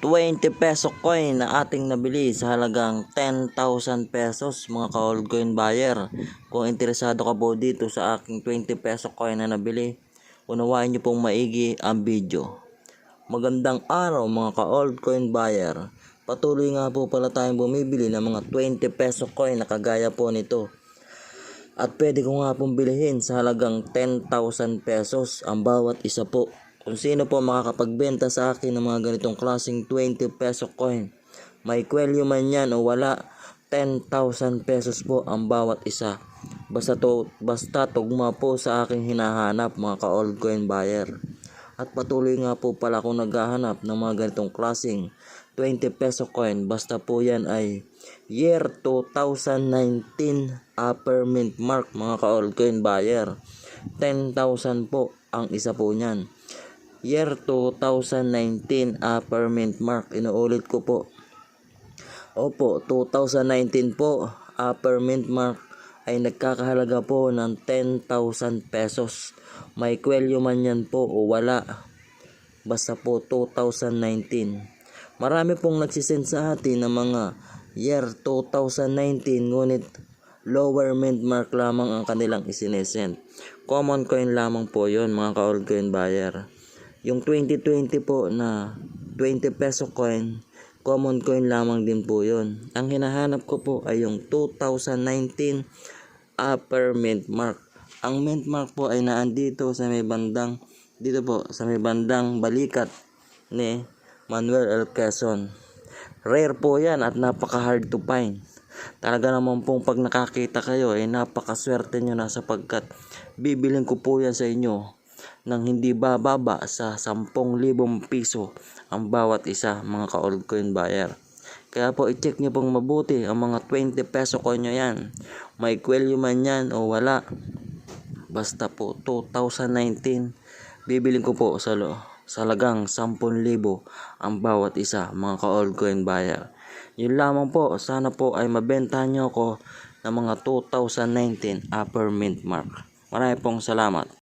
20 peso coin na ating nabili sa halagang 10,000 pesos mga ka-old coin buyer. Kung interesado ka po dito sa aking 20 peso coin na nabili, unawain niyo pong maigi ang video. Magandang araw mga ka-old coin buyer. Patuloy nga po pala tayong bumibili ng mga 20 peso coin na kagaya po nito. At pwede ko nga pong bilihin sa halagang 10,000 pesos ang bawat isa po. Kung sino po makakapagbenta sa akin ng mga ganitong klaseng 20 peso coin, may kwelyo man yan o wala, 10,000 pesos po ang bawat isa. Basta, to, basta tugma po sa aking hinahanap mga ka-old coin buyer. At patuloy nga po pala akong naghahanap ng mga ganitong klaseng 20 peso coin. Basta po yan ay year 2019 upper mint mark mga ka-old coin buyer. 10,000 po ang isa po niyan. Year 2019 upper mint mark. Inuulit ko po. Opo, 2019 po mint mark ay nagkakahalaga po ng 10,000 pesos. May kwelyo man yan po o wala. Basta po 2019. Marami pong nagsisend sa atin ng mga year 2019 ngunit lower mint mark lamang ang kanilang isinesend. Common coin lamang po yon mga ka-old coin buyer. Yung 2020 po na 20 peso coin, common coin lamang din po yon. Ang hinahanap ko po ay yung 2019 upper mint mark. Ang mint mark po ay naandito sa may bandang dito po sa may bandang balikat ni Manuel L. Quezon. Rare po yan at napaka hard to find. Talaga naman pong pag nakakita kayo ay napakaswerte nyo na sapagkat bibiling ko po yan sa inyo ng hindi bababa sa 10,000 piso ang bawat isa mga ka-old coin buyer. Kaya po i-check nyo pong mabuti ang mga 20 peso coin nyo yan. May kwelyo man yan o wala. Basta po 2019 bibiling ko po sa lo sa lagang 10,000 ang bawat isa mga ka-old coin buyer. Yun lamang po, sana po ay mabentahan nyo ako ng mga 2019 upper mint mark. Marami pong salamat.